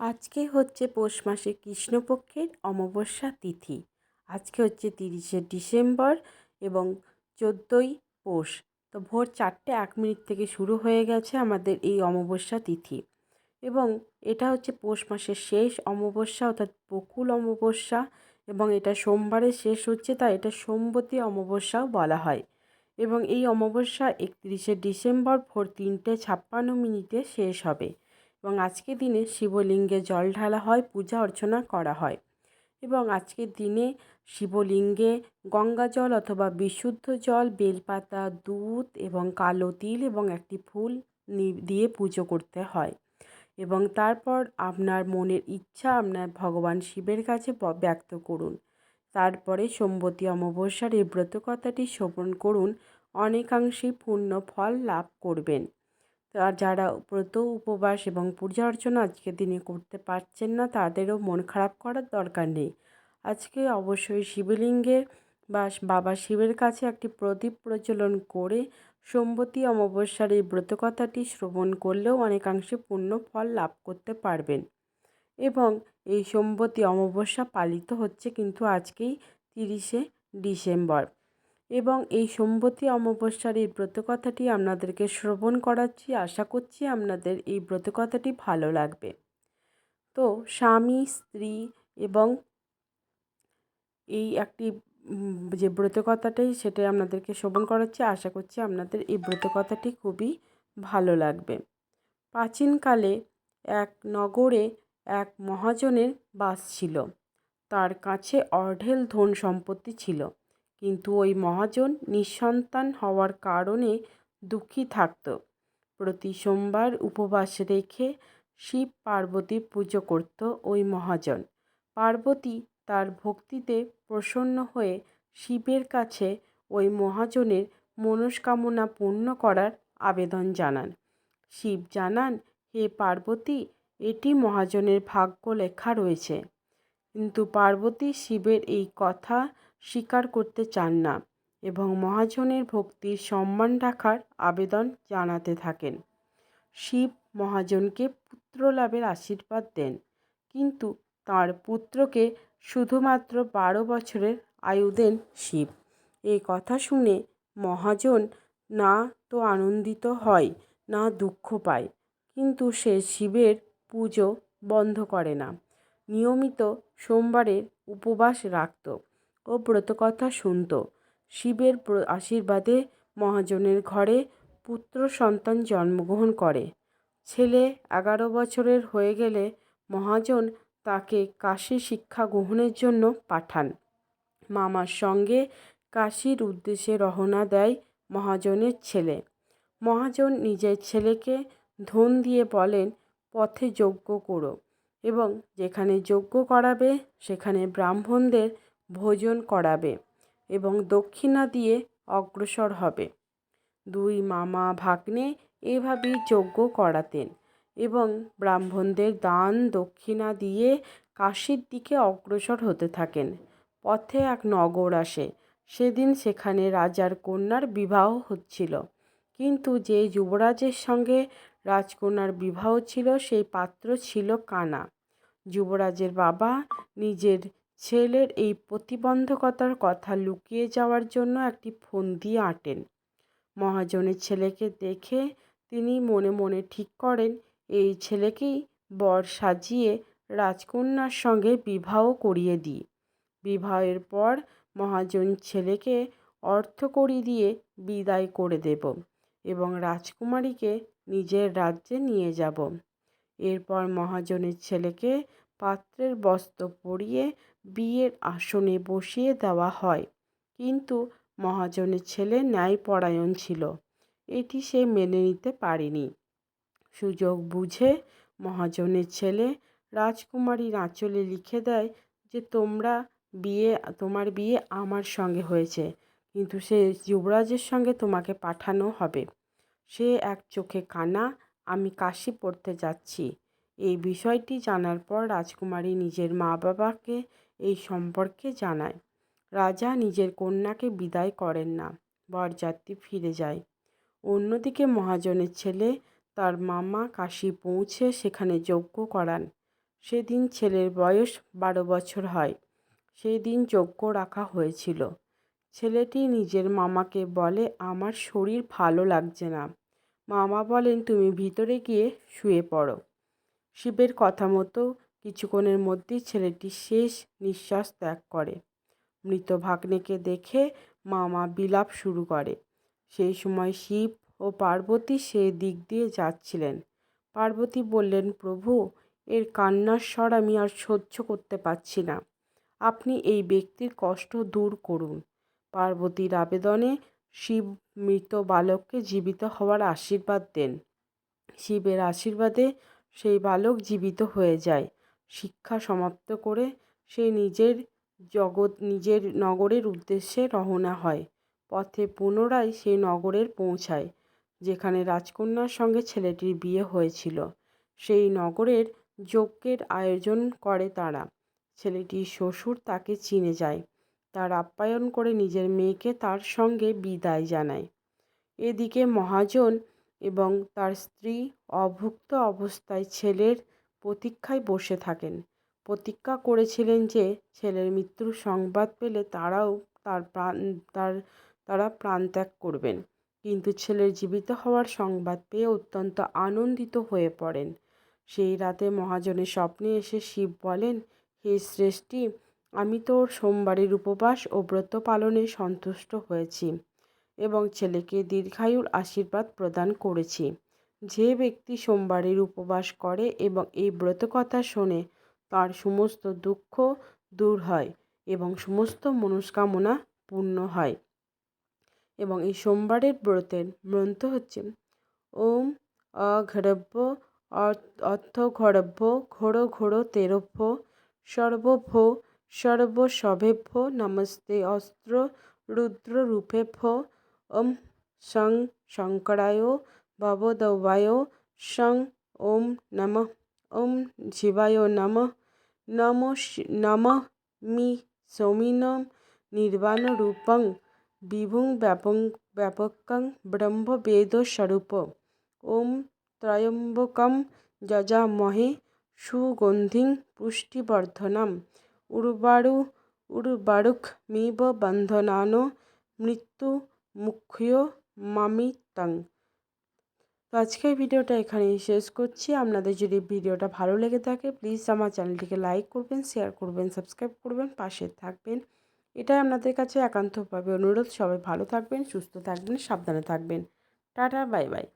আজকে হচ্ছে পৌষ মাসে কৃষ্ণপক্ষের অমাবস্যা তিথি। আজকে হচ্ছে তিরিশে ডিসেম্বর এবং চোদ্দোই পৌষ। তো ভোর চারটে এক মিনিট থেকে শুরু হয়ে গেছে আমাদের এই অমাবস্যা তিথি। এবং এটা হচ্ছে পৌষ মাসের শেষ অমাবস্যা, অর্থাৎ বকুল অমাবস্যা এবং এটা সোমবারে শেষ হচ্ছে, তাই এটা সোমবতী অমাবস্যাও বলা হয়। এবং এই অমাবস্যা একত্রিশে ডিসেম্বর ভোর তিনটে ছাপ্পান্ন মিনিটে শেষ হবে। এবং আজকের দিনে শিবলিঙ্গে জল ঢালা হয়, পূজা অর্চনা করা হয়। এবং আজকের দিনে শিবলিঙ্গে গঙ্গা জল অথবা বিশুদ্ধ জল, বেলপাতা, দুধ এবং কালো তিল এবং একটি ফুল দিয়ে পুজো করতে হয়। এবং তারপর আপনার মনের ইচ্ছা আপনার ভগবান শিবের কাছে ব্যক্ত করুন। তারপরে সোমবতী অমাবস্যার এই ব্রতকথাটি শ্রবণ করুন। অনেকাংশেই পূর্ণ ফল লাভ করবেন। আর যারা ব্রত উপবাস এবং পূজা অর্চনা আজকের দিনে করতে পারছেন না, তাদেরও মন খারাপ করার দরকার নেই। আজকে অবশ্যই শিবলিঙ্গে বা বাবা শিবের কাছে একটি প্রদীপ প্রচলন করে সোমবতী অমাবস্যার এই ব্রতকথাটি শ্রবণ করলেও অনেকাংশে পূর্ণ ফল লাভ করতে পারবেন। এবং এই সোমবতী অমাবস্যা পালিত হচ্ছে কিন্তু আজকেই তিরিশে ডিসেম্বর। এবং এই সোমবতী অমাবস্যার এই ব্রতকথাটি আপনাদেরকে শ্রবণ করাচ্ছি। আশা করছি আপনাদের এই ব্রতকথাটি ভালো লাগবে। তো স্বামী, স্ত্রী এবং এই একটি যে ব্রতকথাটাই সেটাই আপনাদেরকে শ্রবণ করাচ্ছি। আশা করছি আপনাদের এই ব্রতকথাটি খুবই ভালো লাগবে। প্রাচীনকালে এক নগরে এক মহাজনের বাস ছিল। তার কাছে অঢেল ধন সম্পত্তি ছিল। কিন্তু ওই মহাজন নিঃসন্তান হওয়ার কারণে দুঃখী থাকত। প্রতি সোমবার উপবাস রেখে শিব পার্বতী পুজো করত ওই মহাজন। পার্বতী তার ভক্তিতে প্রসন্ন হয়ে শিবের কাছে ওই মহাজনের মনস্কামনা পূর্ণ করার আবেদন জানান। শিব জানান, হে পার্বতী, এটি মহাজনের ভাগ্য লেখা রয়েছে। কিন্তু পার্বতী শিবের এই কথা স্বীকার করতে চান না এবং মহাজনের ভক্তির সম্মান রাখার আবেদন জানাতে থাকেন। শিব মহাজনকে পুত্র লাভের আশীর্বাদ দেন, কিন্তু তার পুত্রকে শুধুমাত্র বারো বছরের আয়ু দেন শিব। এই কথা শুনে মহাজন, না তো আনন্দিত হয়, না দুঃখ পায়, কিন্তু সে শিবের পুজো বন্ধ করে না। নিয়মিত সোমবারের উপবাস রাখত। ও ব্রতকথা শুনত। শিবের আশীর্বাদে মহাজনের ঘরে পুত্র সন্তান জন্মগ্রহণ করে। ছেলে এগারো বছরের হয়ে গেলে মহাজন তাকে কাশী শিক্ষা গ্রহণের জন্য পাঠান। মামার সঙ্গে কাশীর উদ্দেশ্যে রওনা দেয় মহাজনের ছেলে। মহাজন নিজের ছেলেকে ধন দিয়ে বলেন, পথে যজ্ঞ করো এবং যেখানে যজ্ঞ করাবে সেখানে ব্রাহ্মণদের ভোজন করাবে এবং দক্ষিণা দিয়ে অগ্রসর হবে। দুই মামা ভাগ্নে এভাবেই যজ্ঞ করাতেন এবং ব্রাহ্মণদের দান দক্ষিণা দিয়ে কাশীর দিকে অগ্রসর হতে থাকেন। পথে এক নগর আসে। সেদিন সেখানে রাজার কন্যার বিবাহ হচ্ছিল। কিন্তু যে যুবরাজের সঙ্গে রাজকন্যার বিবাহ ছিল, সেই পাত্র ছিল কানা। যুবরাজের বাবা নিজের ছেলের এই প্রতিবন্ধকতার কথা লুকিয়ে যাওয়ার জন্য একটি ফন্দি আঁটেন। মহাজনের ছেলেকে দেখে তিনি মনে মনে ঠিক করেন, এই ছেলেকেই বর সাজিয়ে রাজকন্যার সঙ্গে বিবাহ করিয়ে দিই। বিবাহের পর মহাজন ছেলেকে অর্থকড়ি দিয়ে বিদায় করে দেব এবং রাজকুমারীকে নিজের রাজ্যে নিয়ে যাব। এরপর মহাজনের ছেলেকে পাত্রের বস্ত্র পরিয়ে বিয়ের আসনে বসিয়ে দেওয়া হয়। কিন্তু মহাজনের ছেলে ন্যায়পরায়ণ ছিল। এটি সে মেনে নিতে পারেনি। সুযোগ বুঝে মহাজনের ছেলে রাজকুমারীর আঁচলে লিখে দেয় যে, তোমরা বিয়ে, তোমার বিয়ে আমার সঙ্গে হয়েছে, কিন্তু সে যুবরাজের সঙ্গে তোমাকে পাঠানো হবে। সে এক চোখে কানা, আমি কাশি পড়তে যাচ্ছি। এই বিষয়টি জানার পর রাজকুমারী নিজের মা বাবাকে এই সম্পর্কে জানায়। রাজা নিজের কন্যাকে বিদায় করেন না, বরযাত্রী ফিরে যায়। অন্যদিকে মহাজনের ছেলে তার মামা কাশি পৌঁছে সেখানে যজ্ঞ করান। সেদিন ছেলের বয়স বারো বছর হয়। সেই দিন যজ্ঞ রাখা হয়েছিল। ছেলেটি নিজের মামাকে বলে, আমার শরীর ভালো লাগছে না। মামা বলেন, তুমি ভিতরে গিয়ে শুয়ে পড়ো। শিবের কথা মতো কিছুক্ষণের মধ্যেই ছেলেটি শেষ নিঃশ্বাস ত্যাগ করে। মৃত ভাগ্নেকে দেখে মামা বিলাপ শুরু করে। সেই সময় শিব ও পার্বতী সে দিক দিয়ে যাচ্ছিলেন। পার্বতী বললেন, প্রভু, এর কান্নার স্বর আমি আর সহ্য করতে পারছি না। আপনি এই ব্যক্তির কষ্ট দূর করুন। পার্বতীর আবেদনে শিব মৃত বালককে জীবিত হওয়ার আশীর্বাদ দেন। শিবের আশীর্বাদে সেই বালক জীবিত হয়ে যায়। শিক্ষা সমাপ্ত করে সে নিজের জগৎ, নিজের নগরের উদ্দেশ্যে রওনা হয়। পথে পুনরায় সে নগরের পৌঁছায়, যেখানে রাজকন্যার সঙ্গে ছেলেটির বিয়ে হয়েছিল। সেই নগরের যজ্ঞের আয়োজন করে তারা। ছেলেটির শ্বশুর তাকে চিনে যায়। তার আপ্যায়ন করে নিজের মেয়েকে তার সঙ্গে বিদায় জানায়। এদিকে মহাজন এবং তার স্ত্রী অভুক্ত অবস্থায় ছেলের প্রতীক্ষায় বসে থাকেন। প্রতীক্ষা করেছিলেন যে, ছেলের মৃত্যুর সংবাদ পেলে তারাও তার প্রাণ, তার, তারা প্রাণত্যাগ করবেন। কিন্তু ছেলের জীবিত হওয়ার সংবাদ পেয়ে অত্যন্ত আনন্দিত হয়ে পড়েন। সেই রাতে মহাজনের স্বপ্নে এসে শিব বলেন, হে শ্রেষ্ঠী আমি তোর সোমবারের উপবাস ও ব্রত পালনে সন্তুষ্ট হয়েছি এবং ছেলেকে দীর্ঘায়ুর আশীর্বাদ প্রদান করেছি। যে ব্যক্তি সোমবারের উপবাস করে এবং এই ব্রতকথা শোনে, তার সমস্ত দুঃখ দূর হয় এবং সমস্ত মনস্কামনা পূর্ণ হয়। এবং এই সোমবারের ব্রতের মন্ত্র হচ্ছে, ওম অঘড়ভ্য অর্থ ঘরভ্য ঘোড়ো ঘোড়ো তেরভ্য সর্বভ্য সর্বসভেভ্য নমস্তে অস্ত্র রুদ্র রুদ্ররূপেভ্য ওম সং শঙ্করায় ভবদবায় সং ওম নম ওম শিবায় নমঃ নম নমঃ মি সৌমিনম নির্বাণরূপং বিভুং ব্যাপং ব্যাপকং ব্রহ্মবেদস্বরূপ ওম ত্রয়ম্বকম যজামহে সুগন্ধিং পুষ্টিবর্ধনম উর্বারু উর্বারুকমিব বন্ধনানো মৃত্যু মুখ্য মামিতং আজকের ভিডিওটা এখানেই শেষ করছি। আপনাদের যদি ভিডিওটা ভালো লেগে থাকে প্লিজ আমার চ্যানেলটিকে লাইক করবেন শেয়ার করবেন সাবস্ক্রাইব করবেন, পাশে থাকবেন। এটাই আপনাদের কাছে একান্তভাবে অনুরোধ। সবাই ভালো থাকবেন, সুস্থ থাকবেন, সাবধানে থাকবেন। Tata bye bye